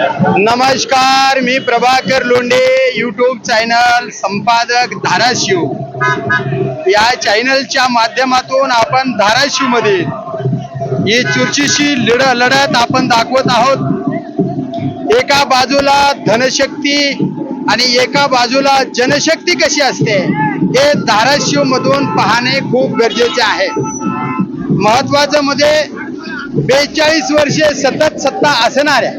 नमस्कार मी Prabhakar Londhe YouTube channel संपादक धाराशिव. या चॅनलच्या माध्यमातून आपण धाराशिवमध्ये ही चुरशीशी लढ लढत आपण दाखवत आहोत. एका बाजूला धनशक्ती आणि एका बाजूला जनशक्ती कशी असते हे धाराशिव मधून पाहणे खूप गरजेचे आहे. महत्वाचं मध्ये बेचाळीस वर्षे सतत सत्ता असणाऱ्या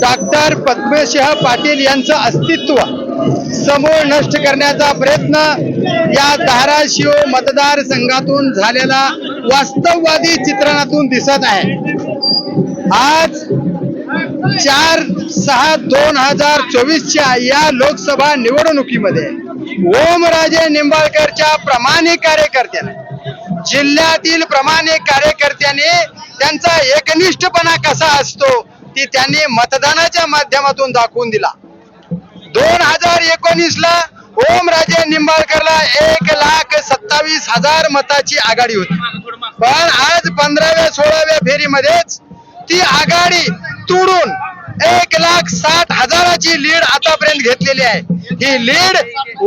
डॉक्टर पद्मसिंह पाटील यांचं अस्तित्व समूळ नष्ट करण्याचा प्रयत्न या धाराशिव मतदारसंघातून झालेला वास्तववादी चित्रणातून दिसत आहे. आज चार सहा दोन हजार चोवीसच्या या लोकसभा निवडणुकीमध्ये ओमराजे निंबाळकरच्या प्रामाणिक कार्यकर्त्याने जिल्ह्यातील प्रामाणिक कार्यकर्त्याने त्यांचा एकनिष्ठपणा कसा असतो ती त्यांनी मतदानाच्या माध्यमातून दाखवून दिला. दोन हजार एकोणीस ला ओम ओमराजे निंबाळकरला एक लाख सत्तावीस हजार मताची आघाडी होती. पण आज पंधराव्या सोळाव्या फेरीमध्येच ती आघाडी तुडून एक लाख साठ हजाराची लीड आतापर्यंत घेतलेली आहे. ही लीड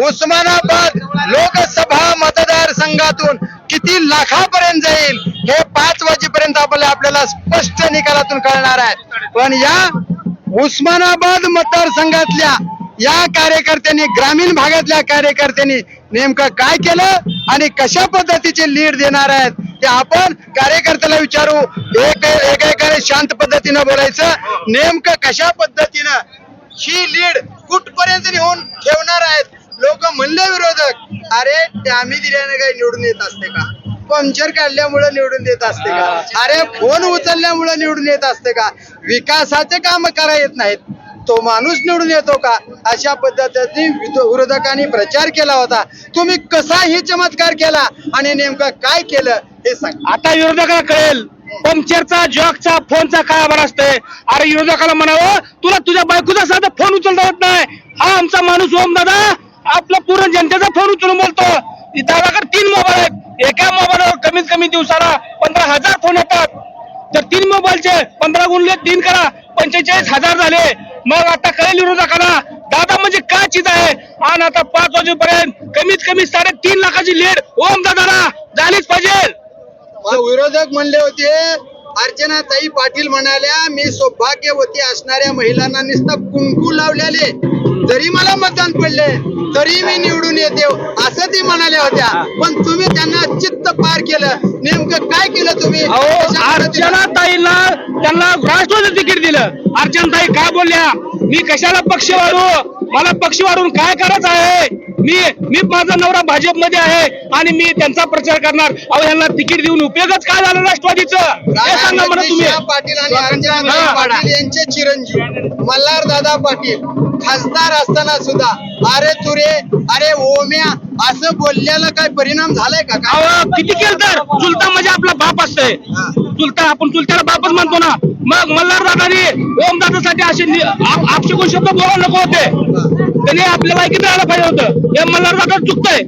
उस्मानाबाद लोकसभा मतदारसंघातून किती लाखापर्यंत जाईल हे पाच वाजेपर्यंत आपल्याला आपल्याला स्पष्ट निकालातून कळणार आहे. पण या उस्मानाबाद मतदारसंघातल्या या कार्यकर्त्यांनी ग्रामीण भागातल्या कार्यकर्त्यांनी नेमकं काय केलं आणि कशा पद्धतीचे लीड देणार आहेत ते आपण कार्यकर्त्याला विचारू. एक एका शांत पद्धतीनं बोलायचं. नेमकं कशा पद्धतीनं ही लीड कुठपर्यंत नेऊन ठेवणार आहेत? लोक म्हणले विरोधक अरे आम्ही दिल्याने काही निवडून येत असते का? पंक्चर काढल्यामुळे निवडून देत असते का? अरे फोन उचलल्यामुळे निवडून येत असते का? विकासाचे काम करा येत नाहीत. तो माणूस निवडून येतो का? अशा पद्धतीने विरोधकांनी प्रचार केला होता. तुम्ही कसा ही चमत्कार केला आणि नेमकं काय केलं हे सांग. आता विरोधकाला कळेल पंक्चरचा जॉकचा फोनचा काय आभार असतंय अरे विरोधकाला म्हणावं तुला तुझ्या बायकोचा साधा फोन उचलता येत नाही. हा आमचा माणूस ओम दादा आपला पूर्ण जनतेचा फोन उचलून बोलतो. दादाकडे तीन मोबाईल आहेत. एका मोबाईलवर कमीत कमी दिवसाला पंधरा हजार फोन येतात. तर तीन मोबाईलचे पंधरा गुणले तीन करा. पंचेचाळीस हजार झाले. मग आता कळेल विरोधकांना दादा म्हणजे काय चीज आहे? आणि आता पाच वाजेपर्यंत कमीत कमी साडेतीन लाखाची लेट ओम दादाला झालीच पाहिजे. विरोधक म्हणले होते अर्चना ताई पाटील म्हणाल्या मी सौभाग्यवती असणाऱ्या महिलांना नुसतं कुंकू लावलेले. जरी मला मतदान पडले तरी मी निवडून येते. असं ती म्हणाल्या होत्या. पण तुम्ही त्यांना चित्त पार केलं. नेमकं काय केलं तुम्ही? अहो कशा पद्धतीनं? अर्चना ताईला त्यांना राष्ट्रवादी तिकीट दिलं. अर्चना ताई काय बोलल्या? मी कशाला पक्ष वाढू मला पक्ष वाढून काय करायचं आहे? मी मी माझा नवरा भाजपमध्ये आहे आणि मी त्यांचा प्रचार करणार. अहो यांना तिकीट देऊन उपयोगच काय झाला राष्ट्रवादीचं? हे सांगा मला तुम्ही. पाटील आणि. पाटील यांचे चिरंजीव. मल्हार दादा पाटील खासदार असताना सुद्धा. अरे तुरे अरे ओम्या असं बोलल्याला काय परिणाम झालाय का? अहो किती केलं तर चुलता म्हणजे आपला बाप असतंय. चुलता आपण चुलत्याला बापच म्हणतो ना. मग मल्हार दादानी ओम दादासाठी असे नि- आप- आपशे शब्द बोला नको होते. त्यांनी आपल्याला ऐकत राहायला पाहिजे होतं. हे मल्हार दादा चुकतंय.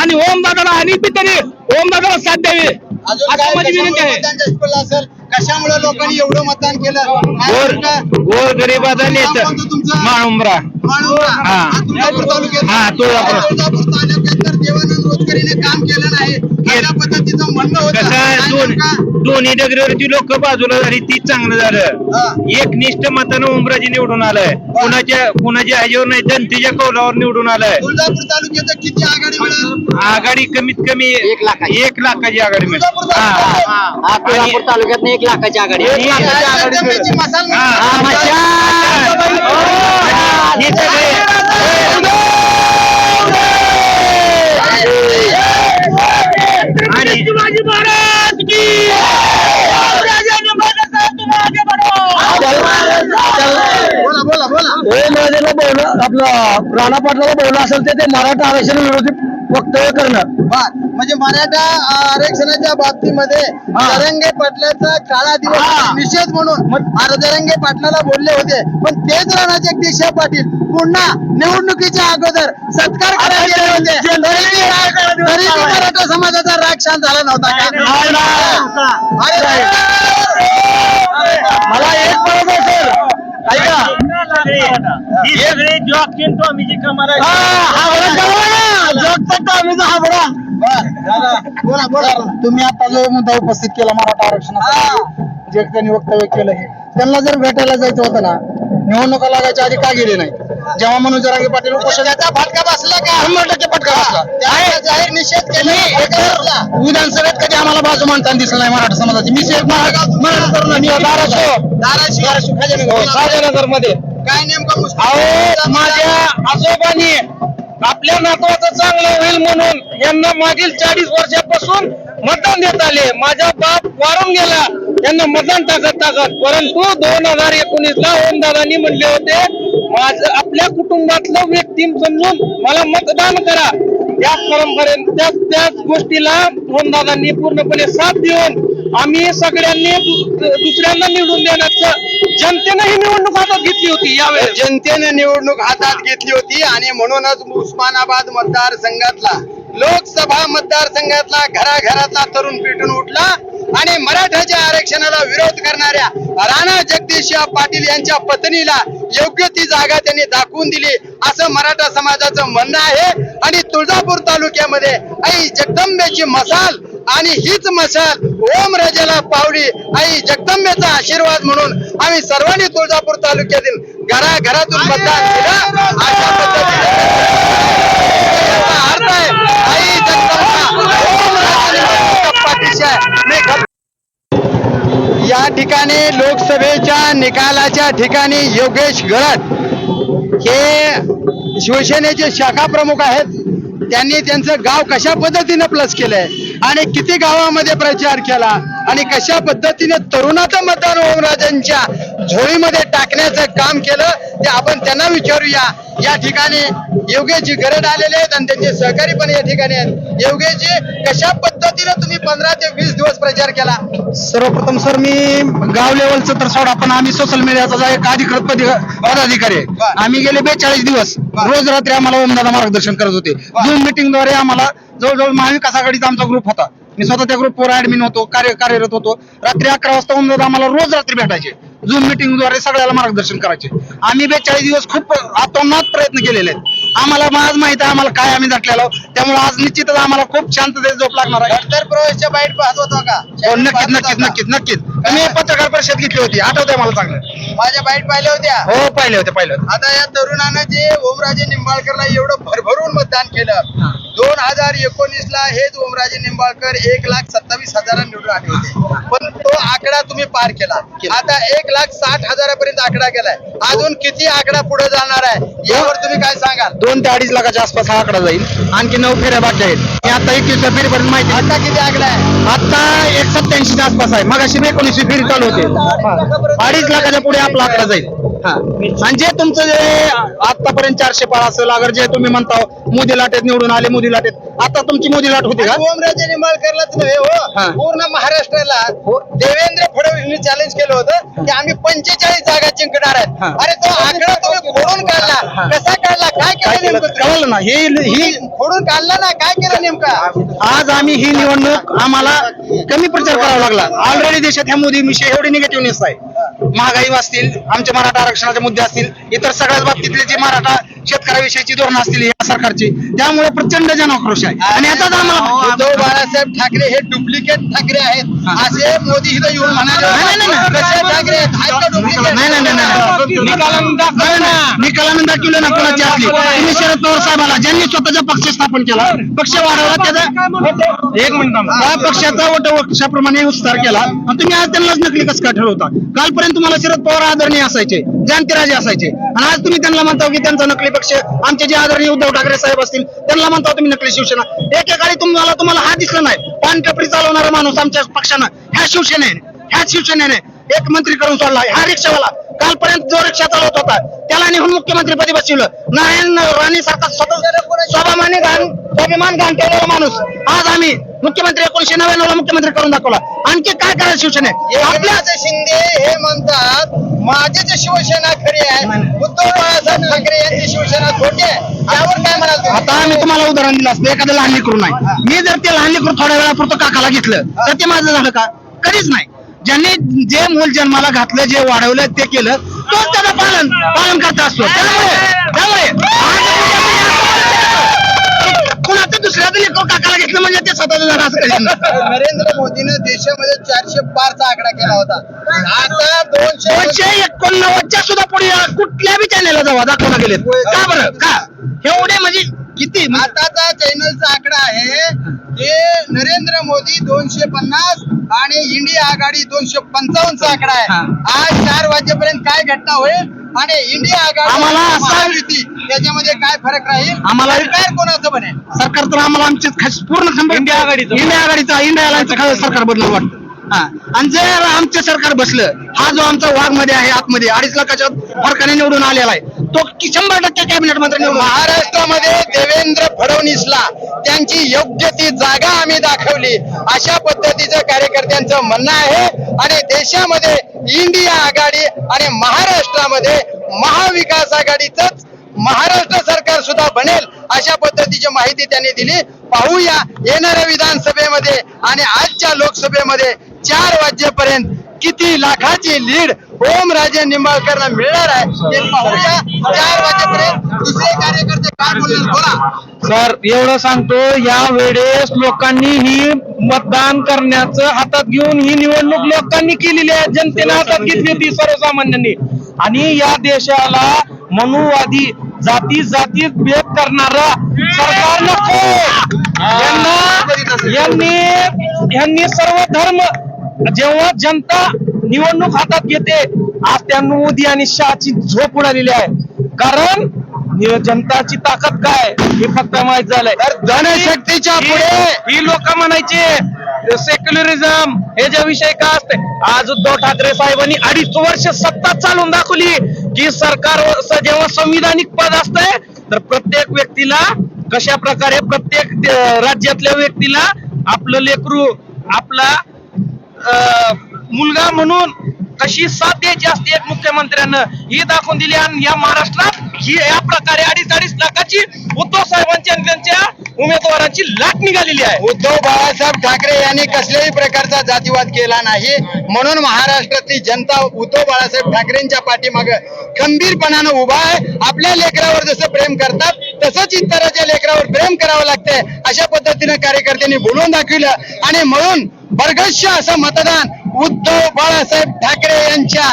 आणि ओम दादाला आणि बी त्यांनी ओम दादाला साथ द्यावी. अजून असं काय माझी विनंती कशामुळे आहे लोकांनी एवढं मतदान केलं? गोर गरीबाचा? माळुंबरा. हा. तुळजापूर तालुक्यात. हा, तुळजापूर. तुळजापूर तालुक्यात तर देवानंद रोजकरीने काम केलं नाही. अशा पद्धतीचं म्हणणं होतं. कसं आहे? काय दोन नेमका? दोन्ही डगरीवरची लोक बाजूला झाली ती चांगलं हा. झालं एकनिष्ठ मतानं उमराजी निवडून आलाय. कुणाच्या कुणाच्या ह्याच्यावर नाही जनतेच्या कौलावर निवडून आलाय. तुळजापूर तालुक्यात किती आघाडी कमीत कमी एक लाखाची. एक लाखाची आघाडी मिळेल. हा. हा तुळजापूर तालुक्यात एक लाखाची आघाडी एक आहे. लाखाची काय आघाडी मिळेल. जनतेची मशाल हा, मिळेल. हा, मशाल. हो. हे सगळे आणि बोला बोला बोला ओमराजेला बोलणं आपलं राणा पाटलाला बोलणं असेल ते मराठा आरक्षण विरोधी वक्तव्य करणार. म्हणजे मराठा आरक्षणाच्या बाबतीमध्ये. जरंगे पाटलाचा काळा. दिवस निषेध म्हणून जरंगे पाटलाला बोलले होते. पण तेच राणा जगदीश पाटील पुन्हा निवडणुकीच्या अगोदर सत्कार करायला गेले होते. मराठा समाजाचा राग शांत झाला नव्हता. मला एक सर ऐका. सगळे ही सगळे जॉब आम्ही जी कमाल हा, टॉमीचा हावडा. बोला बोला तुम्ही आता जो मुद्दा उपस्थित केला मराठा आरक्षणाचा जे त्यांनी वक्तव्य केलं हे. त्यांना जर भेटायला जायचं होतं ना निवडणुका लागायच्या आधी का गेले नाही? जेव्हा मनोज जरांगे पाटील उपोषणाचा फटका बसला का? शंभर टक्के फटका बसला. जाहीर निषेध केला विधानसभेत कधी आम्हाला बाजू मांडताना दिसलं नाही मराठा समाजाची. मी सेफ मराठा तरुण आहे. मी धाराशिव. धाराशिव. खाजानगरमध्ये काय नेमकं अहो माझ्या आजोबांनी आपल्या नातवाचं चांगलं होईल म्हणून यांना मागील चाळीस वर्षापासून मतदान देत आले. माझा बाप वारून गेला. यांना मतदान टाकत टाकत परंतु दोन हजार एकोणीस ला ओमदादांनी म्हणले होते माझं आपल्या कुटुंबातलं व्यक्ती समजून मला मतदान करा. त्याच परंपरेने त्याच त्याच गोष्टीला ओमदादांनी पूर्णपणे साथ देऊन आम्ही सगळ्यांनी दुसऱ्यांना निवडून देण्याचं जनतेनं ही निवडणूक हातात घेतली होती यावेळेस जनतेने निवडणूक हातात घेतली होती आणि म्हणूनच उस्मानाबाद मतदारसंघातला लोकसभा मतदारसंघातला घराघरातला तरुण पेटून उठला आणि मराठाच्या आरक्षणाला विरोध करणाऱ्या राणा जगदीश या पाटील यांच्या पत्नीला योग्य ती जागा त्यांनी दाखवून दिली. असं मराठा समाजाचं म्हणणं आहे. आणि तुळजापूर तालुक्यामध्ये आई जगदंबेची मसाल आणि हीच मशाल ओम राजाला पावली. आई जगदंबेचा आशीर्वाद म्हणून आम्ही सर्वांनी तुळजापूर तालुक्यातील घराघरातून मतदान केलं. अशा पद्धतीने. याचा अर्थ आहे आई जगदंबा ओम राजाच्या पाठीशी आहे. मी खप- या ठिकाणी लोकसभेच्या निकालाच्या ठिकाणी योगेश गळट हे शिवसेनेचे शाखा प्रमुख आहेत. त्यांनी त्यांचं गाव कशा पद्धतीने प्लस केलंय? आणि किती गावामध्ये प्रचार केला? आणि कशा पद्धतीने तरुणाचं मतदान ओमराजांच्या झोळीमध्ये टाकण्याचं काम केलं ते आपण त्यांना विचारूया. या ठिकाणी योगेशजी गरड आलेले आहेत आणि त्यांचे सहकारी पण या ठिकाणी आहेत. योगेशजी कशा पद्धतीने तुम्ही पंधरा ते वीस दिवस प्रचार केला? सर्वप्रथम सर मी गाव लेवलचं तर सोडा पण आम्ही सोशल मीडियाचा एक अधिकृत पदी- पदाधिकारी आहे. आम्ही गेले बेचाळीस दिवस. रोज रात्री आम्हाला ओमदादा मार्गदर्शन करत होते. झूम मिटिंगद्वारे आम्हाला जवळजवळ महाविकास आघाडीचा आमचा ग्रुप होता. मी स्वतः त्या ग्रुपवर ऍडमिन होतो कार्य कार्यरत होतो. रात्री अकरा वाजता ओमदादा आम्हाला रोज रात्री भेटायचे. झूम मिटिंगद्वारे सगळ्याला मार्गदर्शन करायचे. आम्ही बेचाळीस दिवस खूप अतोनात प्रयत्न केलेले आहेत. आम्हाला आज माहीत आहे आम्हाला काय आम्ही झटलेलो त्यामुळे आज निश्चितच आम्हाला खूप शांततेत झोप लागणार आहे. प्रवेशच्या बाईट पाहत होता का? हो नक्कीच नक्कीच नक्कीच नक्कीच. तुम्ही पत्रकार परिषद घेतली होती. आठवतंय मला चांगलं. माझ्या बाईट पाहिल्या होत्या. हो पाहिले होते पाहिले आता या तरुणानं जे ओमराजे निंबाळकरला एवढं भरभरून मतदान केलं. दोन हजार एकोणीस ला हेच ओमराजे निंबाळकर एक लाख सत्तावीस हजारांनी निवडून आले होते. पण तो आकडा तुम्ही पार केला. आता एक लाख साठ हजारापर्यंत आकडा गेलाय. अजून किती आकडा पुढे जाणार आहे यावर तुम्ही काय सांगाल? दोन ते अडीच लाखाच्या आसपास हा आकडा जाईल. आणखी नऊ फेऱ्या बाकी आहेत. आता एकवीसच्या फेरीपर्यंत माहिती आता किती आकडा आहे? आता एक सत्याऐंशीच्या आसपास आहे. मग अशी एकोणीसशे फेरी चालू होते. अडीच लाखाच्या पुढे आपला आकडा जाईल. हा. आणि जे तुमचं जे आतापर्यंत चारशे पार असेल अगर जे तुम्ही म्हणता मोदी लाटेत निवडून आले मोदी लाटेत. आता तुमची मोदी लाट होती का? ओमराजे निंबाळकरलाच नव्हे हा. हो. पूर्ण महाराष्ट्राला देवेंद्र फडणवीसनी चॅलेंज केलं होतं की आम्ही पंचेचाळीस जागा जिंकणार आहेत. हा. अरे तो आकडा तुम्ही खोडून काढला. कसा काढला? काय केलं नेमकं? कळलं ना. हे ही खोडून काढला ना? काय केलं नेमकं? आज आम्ही ही निवडणूक आम्हाला कमी प्रचार करावा लागला. ऑलरेडी देशात ह्या मोदी विषय एवढी निगेटिव्हनेस आहे. महागाई असतील आमच्या मराठा आरक्षणाचे मुद्दे असतील इतर सगळ्याच बाबतीतले जे मराठा शेतकऱ्याविषयीची धोरणं असतील या सरकारची. त्यामुळे प्रचंड जनाक्रोश आहे. आणि याचाच आम्हाला उद्धव बाळासाहेब ठाकरे हे डुप्लिकेट ठाकरे आहेत. असे मोदी इथं येऊन का निकालानं दाखवलं ना कोणाची असली तुम्ही शरद पवार साहेबाला ज्यांनी स्वतःचा पक्ष स्थापन केला पक्ष वाढवला त्याचा एक मिनिट. त्या पक्षाचा वटवृक्षाप्रमाणे विस्तार केला. आणि तुम्ही आज त्यांनाच नकली कसं काय ठरवता. कालपर्यंत तुम्हाला शरद पवार आदरणीय असायचे. जाणतेराजे असायचे. आणि आज तुम्ही त्यांना म्हणता की त्यांचा नकली पक्ष आमचे जे आदरणीय उद्धव ठाकरे साहेब असतील त्यांना म्हणता तुम्ही नकली शिवसेना. एकेकाळी तुम्हाला तुम्हाला हा दिसला नाही. पान चालवणारा माणूस आमच्या पक्षानं ह्या शिवसेनेने ह्या शिवसेनेने एक मंत्री करून सोडला. हा रिक्षावाला. कालपर्यंत जो रिक्षा चालवत होता त्याला नेहून मुख्यमंत्रीपदी बसवलं. नारायण राणे सारखा स्वतः स्वाभिमानी घाण स्वाभिमान घाण ठेवलेला माणूस. आज आम्ही मुख्यमंत्री एकोणीशे नव्याण्णव ला मुख्यमंत्री करून दाखवला. आणखी काय करायचं शिवसेने शिंदे हे म्हणतात माझी जी शिवसेना खरी आहे उद्धव बाळासाहेब ठाकरे यांची शिवसेना खोटी आहे. यावर काय म्हणाल? आता आम्ही तुम्हाला उदाहरण दिलं असतं एखादं लहान लेकरू नाही. मी जर ते लहान लेकरू थोड्या वेळापुरतं काकाला घेतलं तर ते माझं झालं का? कधीच नाही. ज्यांनी जे मूल जन्माला घातलं जे वाढवलं ते केलं तोच त्याचं पालन पालन करत असतो त्यामुळे त्यामुळे कुणाचं दुसऱ्याचं लेकर काकाला घेतलं म्हणजे ते स्वतःचं झालं असं. नरेंद्र मोदीनं देशामध्ये चारशे पारचा आकडा केला होता आता दोनशे दोनशे एकोणनव्वदच्या सुद्धा पुढे कुठल्या बी चॅनेलला जावा दाखवला गेलेत. का बरं? का? एवढे म्हणजे किती? आताचा चॅनलचा आकडा आहे की नरेंद्र मोदी दोनशे पन्नास आणि इंडिया आघाडी दोनशे पंचावन्नचा आकडा आहे. हा. आज चार वाजेपर्यंत काय घटना होईल आणि इंडिया आघाडी आम्हाला त्याच्यामध्ये काय फरक राहील? आम्हाला- सरकार कोणाचं बनेल? सरकार तर आम्हाला आमचे पूर्ण इंडिया आघाडीचं. इंडिया आघाडीचा इंडिया सरकार बदलून वाटतं. हा. आणि जर आमचं सरकार बसलं. हा जो आमचा वाघमध्ये आहे आतमध्ये अडीच लाखाच्या फरकाने निवडून आलेला आहे. तो की शंभर टक्के कॅबिनेट मंत्री निवडून महाराष्ट्रामध्ये देवेंद्र फडणवीसला त्यांची योग्य ती जागा आम्ही दाखवली. अशा पद्धतीचं कार्यकर्त्यांचं म्हणणं आहे. आणि देशामध्ये इंडिया आघाडी आणि महाराष्ट्रामध्ये महाविकास आघाडीच महाराष्ट्र सरकार सुद्धा बनेल अशा पद्धतीची माहिती त्यांनी दिली. पाहूया येणाऱ्या विधानसभेमध्ये आणि आजच्या लोकसभेमध्ये चार वाजेपर्यंत किती लाखाची लीड ओमराजे निंबाळकरला मिळणार आहे ते पाहूया. चार वाजेपर्यंत दुसरे कार्यकर्ते काय बोलतील बोला. सर एवढं सांगतो या वेळेस लोकांनी ही मतदान करण्याचं हातात घेऊन ही निवडणूक लोकांनी केलेली आहे जनतेने हातात घेतली होती सर्वसामान्यांनी. आणि या देशाला मनुवादी जाती जातीत भेद करणारा सरकार नको. यांना यांनी यांनी सर्व धर्म जेव्हा जनता निवडणूक हातात घेते आज त्या मोदी आणि शहाची झोप उडालेली आहे. कारण जनताची ताकद काय? हे फक्त माहीत झालंय. धनशक्तीच्या पुढे ही लोक म्हणायचे सेक्युलरिझम हे जे विषय का असते आज उद्धव ठाकरे साहेबांनी अडीच वर्ष सत्ता चालून दाखवली की सरकार जेव्हा संविधानिक पद असतंय तर प्रत्येक व्यक्तीला कशा प्रकारे प्रत्येक राज्यातल्या व्यक्तीला आपलं लेकरू आपला अं, मुलगा म्हणून कशी साथ द्यायची असते एक मुख्यमंत्र्यानं? ही दाखवून दिली आणि या महाराष्ट्रात ही या प्रकारे अडीच अडीच लाखाची उद्धव साहेबांची आणि त्यांच्या उमेदवारांची लाट निघालेली आहे. उद्धव बाळासाहेब ठाकरे यांनी कसल्याही प्रकारचा जातीवाद केला नाही. म्हणून महाराष्ट्रातली जनता उद्धव बाळासाहेब ठाकरेंच्या पाठीमाग खंबीरपणानं उभा आहे. आपल्या लेकरावर जसं प्रेम करतात तसंच इतराच्या लेकरावर प्रेम करावं लागतंय. अशा पद्धतीनं कार्यकर्त्यांनी बोलून दाखविलं आणि म्हणून बरगश्य असं मतदान उद्धव बाळासाहेब ठाकरे यांच्या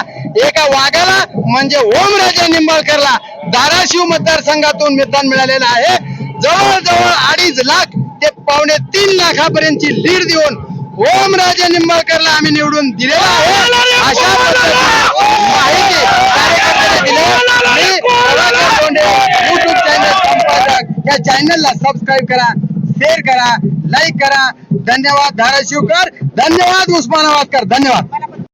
एका वाघाला म्हणजे ओमराजे निंबाळकरला धाराशिव मतदारसंघातून मतदान मिळालेलं आहे. जवळजवळ अडीच लाख ते पावणे तीन लाखापर्यंतची लीड देऊन ओमराजे निंबाळकरला आम्ही निवडून दिलेला आहे. अशा माहिती कार्यकर्त्यांना दिली. युट्यूब चॅनल संपादक. या चॅनलला सबस्क्राईब करा शेअर करा लाईक करा. धन्यवाद धाराशिवकर धन्यवाद उस्मानाबादकर धन्यवाद.